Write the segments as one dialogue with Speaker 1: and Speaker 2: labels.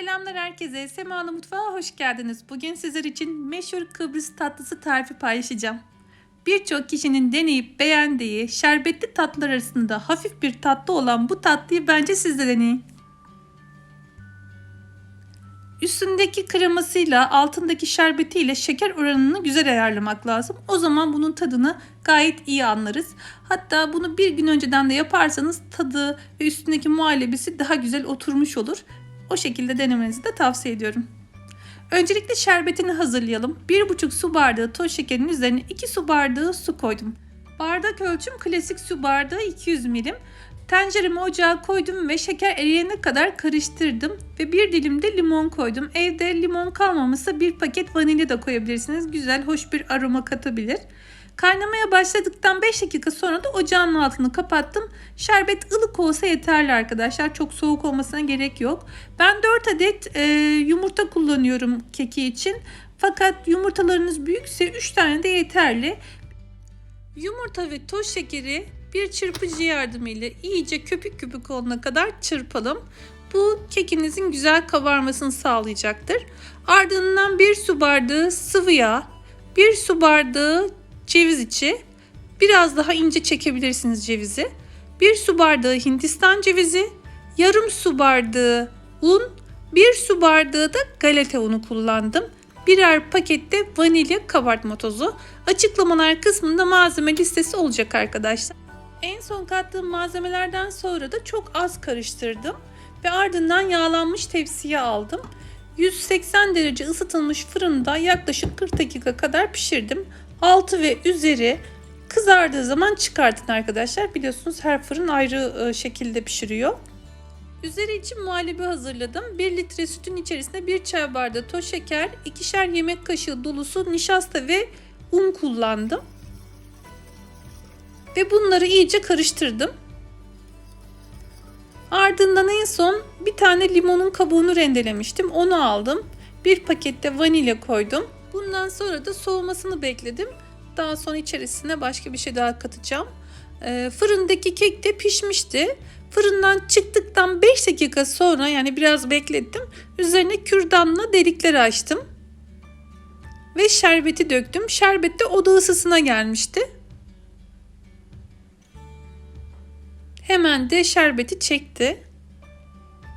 Speaker 1: Selamlar herkese. Sema'nın mutfağa hoş geldiniz. Bugün sizler için meşhur Kıbrıs tatlısı tarifi paylaşacağım. Birçok kişinin deneyip beğendiği şerbetli tatlılar arasında hafif bir tatlı olan bu tatlıyı bence siz de deneyin. Üstündeki kremasıyla altındaki şerbetiyle şeker oranını güzel ayarlamak lazım. O zaman bunun tadını gayet iyi anlarız. Hatta bunu bir gün önceden de yaparsanız tadı ve üstündeki muhallebisi daha güzel oturmuş olur. O şekilde denemenizi de tavsiye ediyorum. Öncelikle şerbetini hazırlayalım. 1,5 su bardağı toz şekerin üzerine 2 su bardağı su koydum. Bardak ölçüm klasik su bardağı 200 milim. Tenceremi ocağa koydum ve şeker eriyene kadar karıştırdım ve bir dilim de limon koydum. Evde limon kalmamışsa bir paket vanilya da koyabilirsiniz. Güzel, hoş bir aroma katabilir. Kaynamaya başladıktan 5 dakika sonra da ocağın altını kapattım. Şerbet ılık olsa yeterli arkadaşlar. Çok soğuk olmasına gerek yok. Ben 4 adet e, yumurta kullanıyorum keki için. Fakat yumurtalarınız büyükse 3 tane de yeterli. Yumurta ve toz şekeri bir çırpıcı yardımıyla iyice köpük köpük olana kadar çırpalım. Bu kekinizin güzel kabarmasını sağlayacaktır. Ardından bir su bardağı sıvı yağ, bir su bardağı ceviz içi, biraz daha ince çekebilirsiniz cevizi. Bir su bardağı hindistan cevizi, yarım su bardağı un, bir su bardağı da galeta unu kullandım. Birer pakette vanilya kabartma tozu. Açıklamalar kısmında malzeme listesi olacak arkadaşlar. En son kattığım malzemelerden sonra da çok az karıştırdım ve ardından yağlanmış tepsiye aldım. 180 derece ısıtılmış fırında yaklaşık 40 dakika kadar pişirdim. Altı ve üzeri kızardığı zaman çıkartın arkadaşlar. Biliyorsunuz her fırın ayrı şekilde pişiriyor. Üzeri için muhallebi hazırladım. 1 litre sütün içerisine 1 çay bardağı toz şeker, 2'şer yemek kaşığı dolusu nişasta ve un kullandım. Ve bunları iyice karıştırdım. Ardından en son bir tane limonun kabuğunu rendelemiştim. Onu aldım. Bir pakette vanilya koydum. Bundan sonra da soğumasını bekledim. Daha sonra içerisine başka bir şey daha katacağım. E, fırındaki kek de pişmişti. Fırından çıktıktan 5 dakika sonra yani biraz beklettim. Üzerine kürdanla delikler açtım. Ve şerbeti döktüm. Şerbet de oda ısısına gelmişti. Hemen de şerbeti çekti.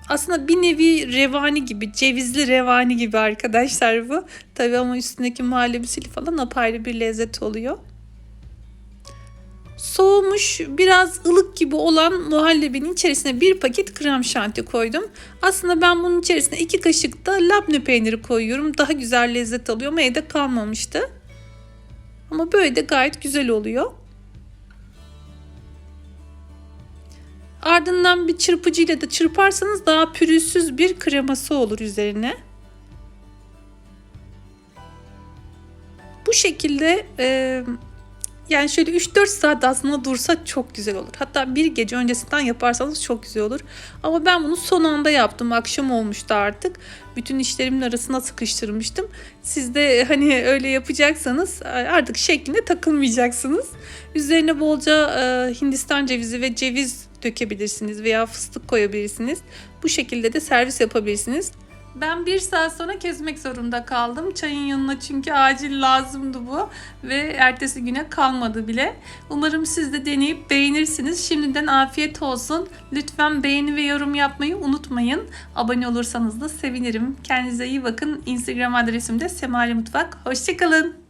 Speaker 1: Aslında bir nevi revani gibi, cevizli revani gibi arkadaşlar bu. Tabii ama üstündeki muhallebisiyle falan apayrı bir lezzet oluyor. Soğumuş, biraz ılık gibi olan muhallebinin içerisine bir paket krem şanti koydum. Aslında ben bunun içerisine iki kaşık da labne peyniri koyuyorum. Daha güzel lezzet alıyor ama evde kalmamıştı. Ama böyle de gayet güzel oluyor. Ardından bir çırpıcıyla da çırparsanız daha pürüzsüz bir kreması olur üzerine. Bu şekilde e, yani şöyle 3-4 saat aslında dursa çok güzel olur. Hatta bir gece öncesinden yaparsanız çok güzel olur. Ama ben bunu son anda yaptım. Akşam olmuştu artık. Bütün işlerimin arasına sıkıştırmıştım. Siz de hani öyle yapacaksanız artık şekline takılmayacaksınız. Üzerine bolca e, Hindistan cevizi ve ceviz dökebilirsiniz veya fıstık koyabilirsiniz. Bu şekilde de servis yapabilirsiniz. Ben bir saat sonra kesmek zorunda kaldım. Çayın yanına çünkü acil lazımdı bu. Ve ertesi güne kalmadı bile. Umarım siz de deneyip beğenirsiniz. Şimdiden afiyet olsun. Lütfen beğeni ve yorum yapmayı unutmayın. Abone olursanız da sevinirim. Kendinize iyi bakın. Instagram adresim de Semali Mutfak. Hoşçakalın.